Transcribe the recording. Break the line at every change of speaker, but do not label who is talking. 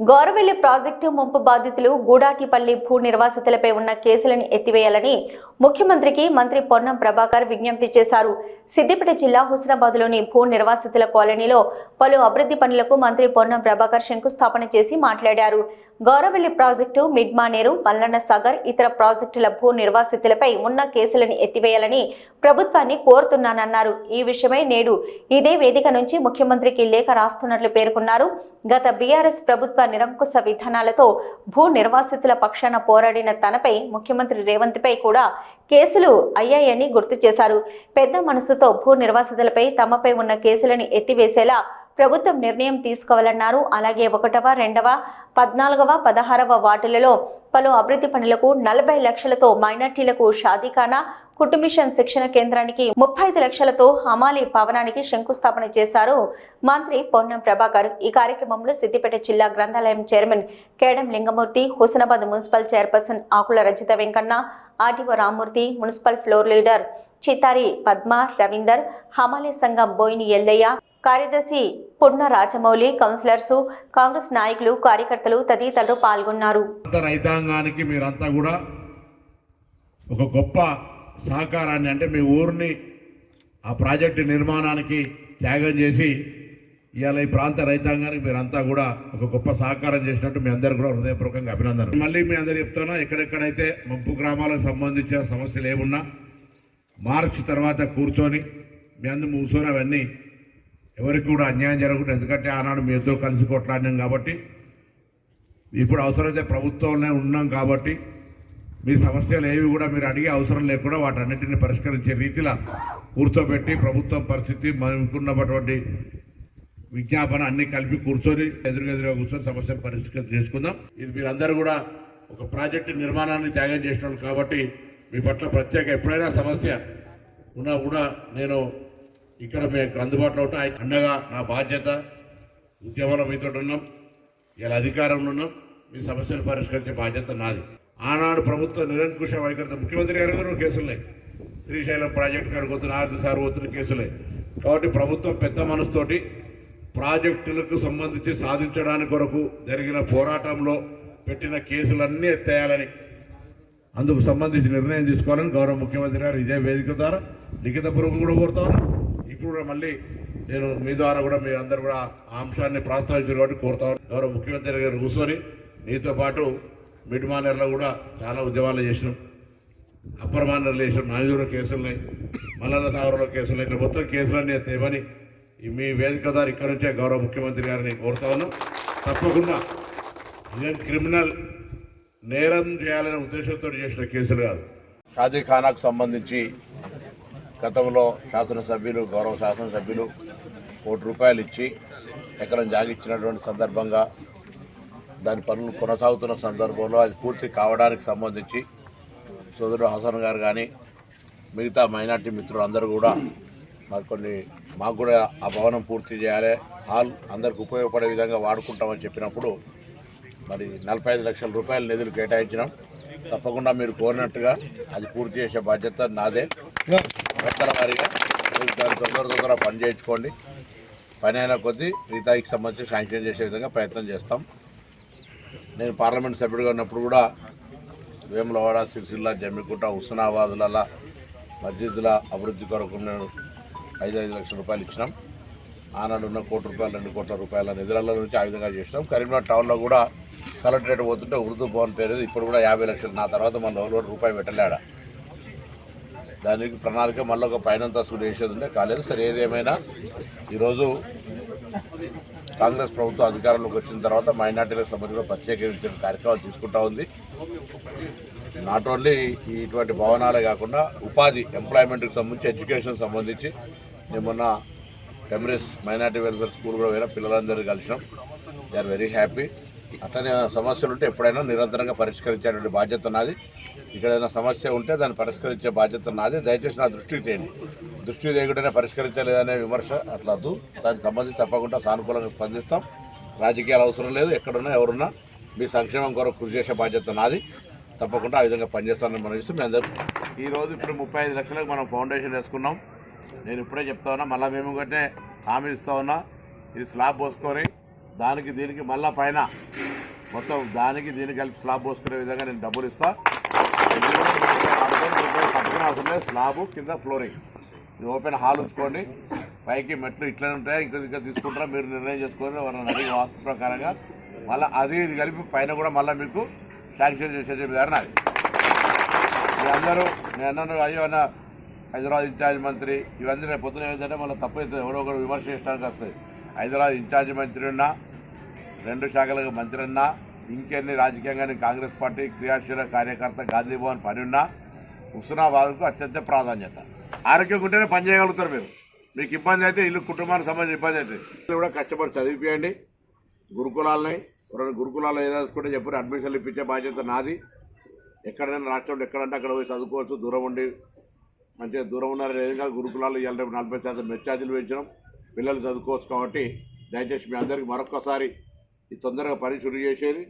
Gouravelli project ముంపు బాధితులు గూడాటిపల్లి భూ నిర్వాసితులపై ఉన్న కేసులను ఎత్తివేయాలని ముఖ్యమంత్రికి మంత్రి పొన్నం ప్రభాకర్ విజ్ఞప్తి చేశారు. సిద్దిపేట జిల్లా హుస్నాబాద్లోని భూ నిర్వాసితుల కాలనీలో పలు అభివృద్ధి పనులకు మంత్రి పొన్నం ప్రభాకర్ శంకుస్థాపన చేసి మాట్లాడారు. గౌరవెల్లి ప్రాజెక్టు మిడ్మానేరు మల్లన్న సాగర్ ఇతర ప్రాజెక్టుల భూ నిర్వాసితులపై ఉన్న కేసులను ఎత్తివేయాలని ప్రభుత్వాన్ని కోరుతున్నానన్నారు. ఈ విషయమై నేడు ఇదే వేదిక నుంచి ముఖ్యమంత్రికి లేఖ రాస్తున్నట్లు పేర్కొన్నారు. గత బీఆర్ఎస్ ప్రభుత్వ నిరంకుశ విధానాలతో భూ నిర్వాసితుల పక్షాన పోరాడిన తనపై ముఖ్యమంత్రి రేవంత్ పై కూడా కేసులు అయ్యాయని గుర్తు చేశారు. పెద్ద మనసుతో భూ నిర్వాసితులపై తమపై ఉన్న కేసులను ఎత్తివేసేలా ప్రభుత్వం నిర్ణయం తీసుకోవాలన్నారు. అలాగే ఒకటవ రెండవ పద్నాలుగవ పదహారవ వార్డులలో పలు అభివృద్ధి పనులకు నలభై లక్షలతో మైనార్టీలకు షాదీఖానా కుటుంబిషన్ శిక్షణ కేంద్రానికి ముప్పై ఐదు లక్షలతో హమాలి భవనానికి శంకుస్థాపన చేశారు మంత్రి పొన్నం ప్రభాకర్. ఈ కార్యక్రమంలో సిద్దిపేట జిల్లా గ్రంథాలయం chairman Kedam Lingamurthy Husnabad municipal chairperson Akula Rajitha Venkanna RTO Rammurthy municipal floor leader Chitari Padma Ravinder హమాలి సంఘం బోయిని ఎల్లయ్య కార్యదర్శి పున్న రాజమౌళి కౌన్సిలర్స్ కాంగ్రెస్ నాయకులు కార్యకర్తలు తదితరులు పాల్గొన్నారు.
రైతాంగానికి మీరంతా కూడా ఒక గొప్ప సహకారాన్ని అంటే మీ ఊరిని ఆ ప్రాజెక్టు నిర్మాణానికి త్యాగం చేసి ఇవాళ ఈ ప్రాంత రైతాంగానికి మీరంతా కూడా ఒక గొప్ప సహకారం చేసినట్టు మీ అందరు కూడా హృదయపూర్వకంగా అభినందనలు. మళ్ళీ మీ అందరు చెప్తున్నా ఎక్కడెక్కడైతే ముంపు గ్రామాలకు సంబంధించిన సమస్యలు ఏమున్నా మార్చ్ తర్వాత కూర్చొని మీ అందరు కూర్చొని అవన్నీ ఎవరికి కూడా అన్యాయం జరగకుండా ఎందుకంటే ఆనాడు మీతో కలిసి కొట్లాడినాం కాబట్టి ఇప్పుడు అవసరమైతే ప్రభుత్వంలో ఉన్నాం కాబట్టి మీ సమస్యలు ఏవి కూడా మీరు అడిగే అవసరం లేకుండా వాటన్నిటిని పరిష్కరించే రీతిలో కూర్చోబెట్టి ప్రభుత్వం పరిస్థితి మనకున్నటువంటి విజ్ఞాపన అన్ని కలిపి కూర్చొని ఎదురుగెదురుగా కూర్చొని సమస్యలు పరిష్కరణ చేసుకుందాం. ఇది మీరందరూ కూడా ఒక ప్రాజెక్టు నిర్మాణాన్ని త్యాగం చేసిన కాబట్టి మీ పట్ల ప్రత్యేక ఎప్పుడైనా సమస్య ఉన్నా కూడా నేను ఇక్కడ మీకు అందుబాటులో ఉంటా. అండగా నా బాధ్యత. ఉద్యమంలో మీతో ఉన్నాం. ఇలా అధికారంలో ఉన్నాం. మీ సమస్యలు పరిష్కరించే బాధ్యత నాది. ఆనాడు ప్రభుత్వ నిరంకుశ వైఖరితో ముఖ్యమంత్రి గారి దగ్గర కేసులే. శ్రీశైలం ప్రాజెక్టు కాడికి వస్తున్న ఆర్థిక సార్ వస్తున్న కేసులే. కాబట్టి ప్రభుత్వం పెద్ద మనసుతోటి ప్రాజెక్టులకు సంబంధించి సాధించడానికి కొరకు జరిగిన పోరాటంలో పెట్టిన కేసులన్నీ ఎత్తేయాలని అందుకు సంబంధించి నిర్ణయం తీసుకోవాలని గౌరవ ముఖ్యమంత్రి గారు ఇదే వేదిక ద్వారా లిఖితపూర్వకం కూడా కోరుతాను ఇప్పుడు కూడా మళ్ళీ నేను మీ ద్వారా కూడా మీ అందరు కూడా ఆ అంశాన్ని ప్రస్తావించారు కాబట్టి కోరుతాను గౌరవ ముఖ్యమంత్రి గారు కూర్చొని నీతో పాటు మిడ్ మానర్లో కూడా చాలా ఉద్యమాలు చేసినాం. అప్పర్ మానర్లు చేసినాం నాయూరు కేసులున్నాయి. మల్లన్న సాగర్లో కేసులున్నాయి. ఇట్లా మొత్తం కేసులన్నీ తేవని మీ వేదిక ద్వారా ఇక్కడ నుంచే గౌరవ ముఖ్యమంత్రి గారిని కోరుతా ఉన్నాం. తప్పకుండా ఇండియన్ క్రిమినల్ నేరం చేయాలనే ఉద్దేశంతో చేసిన కేసులు కాదు.
షాదీఖానాకు సంబంధించి గతంలో శాసనసభ్యులు గౌరవ శాసనసభ్యులు కోటి రూపాయలు ఇచ్చి ఎకరం జాగిచ్చినటువంటి సందర్భంగా దాని పనులు కొనసాగుతున్న సందర్భంలో అది పూర్తి కావడానికి సంబంధించి సోదరుడు హసన్ గారు కానీ మిగతా మైనార్టీ మిత్రులు అందరూ కూడా మరి కొన్ని మాకు కూడా ఆ భవనం పూర్తి చేయాలి. హాల్ అందరికి ఉపయోగపడే విధంగా వాడుకుంటామని చెప్పినప్పుడు మరి నలభై ఐదు లక్షల రూపాయల నిధులు కేటాయించినాం. తప్పకుండా మీరు కోరినట్టుగా అది పూర్తి చేసే బాధ్యత నాదే. వ్యక్తుల వారిగా దాన్ని తొందర తొందర పని చేయించుకోండి. పని అయిన కొద్దీ మిగతాకి సంబంధించి శాంక్షన్ చేసే విధంగా ప్రయత్నం చేస్తాం. నేను పార్లమెంట్ సభ్యుడిగా ఉన్నప్పుడు కూడా వేములవాడ సిరిసిల్ల జమ్మికుంట హుస్నాబాద్ల మస్జిద్ల అభివృద్ధి కొరకు నేను ఐదు ఐదు లక్షల రూపాయలు ఇచ్చినాం. ఆనాడు ఉన్న కోటి రూపాయలు రెండు కోట్ల రూపాయల నిధుల నుంచి ఆ విధంగా చేసినాం. కరీంనగర్ టౌన్లో కూడా కలెక్టరేట్ పోతుంటే ఉర్దూ భవన్ పేరు ఇప్పుడు కూడా యాభై లక్షలు. నా తర్వాత మన ఎవరు రూపాయి పెట్టలేడ. దానికి ప్రణాళిక మళ్ళీ ఒక పైనంతస్తులు వేసేది ఉండే. కాలేదు. సరే ఏదేమైనా ఈరోజు కాంగ్రెస్ ప్రభుత్వం అధికారంలోకి వచ్చిన తర్వాత మైనార్టీలకు సంబంధించిన ప్రత్యేకించిన కార్యక్రమాలు తీసుకుంటా ఉంది. నాట్ ఓన్లీ ఇటువంటి భవనాలే కాకుండా ఉపాధి ఎంప్లాయ్మెంట్కి సంబంధించి ఎడ్యుకేషన్ సంబంధించి నేను మొన్న టెమరిస్ మైనార్టీ వెల్ఫేర్ స్కూల్ కూడా పోయినా పిల్లలందరూ కలిసినాం. దే ఆర్ వెరీ హ్యాపీ అట్లనే సమస్యలు ఉంటే ఎప్పుడైనా నిరంతరంగా పరిష్కరించేటువంటి బాధ్యత నాది. ఇక్కడ ఏదైనా సమస్య ఉంటే దాన్ని పరిష్కరించే బాధ్యత నాది. దయచేసి నా దృష్టికి తేండి దృష్టి తేయకుండానే పరిష్కరించలేదనే విమర్శ అట్లా వద్దు. దానికి సంబంధించి తప్పకుండా సానుకూలంగా స్పందిస్తాం. రాజకీయాలు అవసరం లేదు. ఎక్కడున్నా ఎవరున్నా మీ సంక్షేమం కొరకు కృషి చేసే బాధ్యత నాది. తప్పకుండా ఆ విధంగా పనిచేస్తానని మనం ఇస్తాం మీ అందరూ ఈరోజు ఇప్పుడు ముప్పై ఐదు లక్షలకు మనం ఫౌండేషన్ వేసుకున్నాం. నేను ఇప్పుడే చెప్తా ఉన్నా మళ్ళీ మేము కంటే హామీ ఇస్తా ఉన్నా. ఇది స్లాబ్ పోసుకొని దానికి దీనికి మళ్ళా పైన మొత్తం దానికి దీనికి కలిపి స్లాబ్ పోసుకునే విధంగా నేను డబ్బులు ఇస్తా. ఇది అవసరం లేదు స్లాబ్ కింద ఫ్లోరింగ్. ఇది ఓపెన్ హాల్ ఉంచుకోండి. పైకి మెట్లు ఇట్లనే ఉంటాయి ఇంకా ఇంకా తీసుకుంటారా మీరు నిర్ణయం చేసుకొని వాళ్ళని అడిగి వాస్తు ప్రకారంగా మళ్ళీ అది ఇది కలిపి పైన కూడా మళ్ళీ మీకు శాంక్షన్ చేసే విధానం అది మీ అందరూ నేను అయ్యో అన్న హైదరాబాద్ ఇన్ఛార్జ్ మంత్రి ఇవన్నీ రేపు పొద్దున ఏంటంటే మళ్ళీ తప్పు అవుతుంది ఎవరో ఒకరు విమర్శ చేయడానికి వస్తుంది హైదరాబాద్ ఇన్ఛార్జ్ మంత్రి ఉన్నా రెండు శాఖలకు మంత్రిన్నా ఇంకెన్ని రాజకీయంగా కాంగ్రెస్ పార్టీ క్రియాశీల కార్యకర్త గాంధీ భవన్ పని ఉన్నా హుస్నాబాద్కు అత్యంత ప్రాధాన్యత. ఆరోగ్యం ఉంటేనే పని చేయగలుగుతారు మీరు. మీకు ఇబ్బంది అయితే ఇల్లు కుటుంబానికి సంబంధించిన ఇబ్బంది అయితే. ఇల్లు కూడా కష్టపడి చదివిపోయండి. గురుకులాలని ఎవరైనా గురుకులాలు ఏదైనా చెప్పి అడ్మిషన్లు ఇప్పించే బాధ్యత నాది. ఎక్కడైనా రాష్ట్రంలో ఎక్కడంటే అక్కడ పోయి చదువుకోవచ్చు దూరం ఉండి మంచిగా దూరం ఉన్నారు ఏదైనా గురుకులాలు ఇవాళ రేపు నలభై శాతం మెచ్చార్జీలు పెంచడం పిల్లలు చదువుకోవచ్చు కాబట్టి దయచేసి మీ అందరికీ మరొకసారి ఈ తొందరగా పని షురు చేసేది.